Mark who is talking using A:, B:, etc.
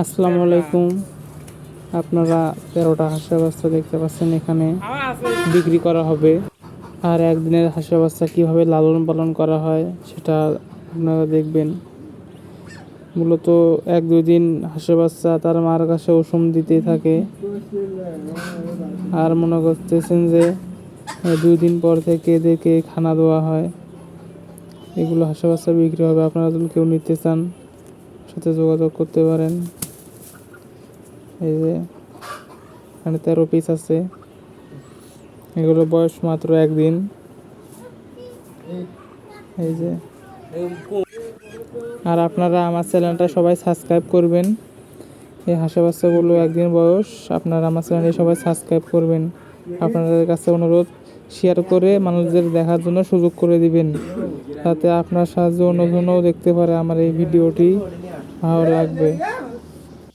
A: আসসালামু আলাইকুম। আপনারা তেরোটা হাঁসের বাচ্চা দেখতে পাচ্ছেন, এখানে বিক্রি করা হবে। আর একদিনের হাঁসের বাচ্চা কীভাবে লালন পালন করা হয় সেটা আপনারা দেখবেন। মূলত এক দুই দিন হাঁসের বাচ্চা তার মার কাছে ওষুম দিতে থাকে। আর মনে করতেছেন যে, দুই দিন পর থেকে এদেরকে খানা দেওয়া হয়। এগুলো হাঁসের বাচ্চা বিক্রি হবে। আপনারা যদি কেউ নিতে চান সাথে যোগাযোগ করতে পারেন। এই যে, এখানে তেরো পিস আছে। এগুলো বয়স মাত্র একদিন। এই যে, আর আপনারা আমার চ্যানেলটা সবাই সাবস্ক্রাইব করবেন। এই হাঁসা বাচ্চাগুলো একদিন বয়স, আপনারা আমার চ্যানেলে সবাই সাবস্ক্রাইব করবেন। আপনাদের কাছে অনুরোধ শেয়ার করে মানুষদের দেখার জন্য সুযোগ করে দিবেন। যাতে আপনার সাহায্য অন্য অন্যজনও দেখতে পারে আমার এই ভিডিওটি। ভালো লাগবে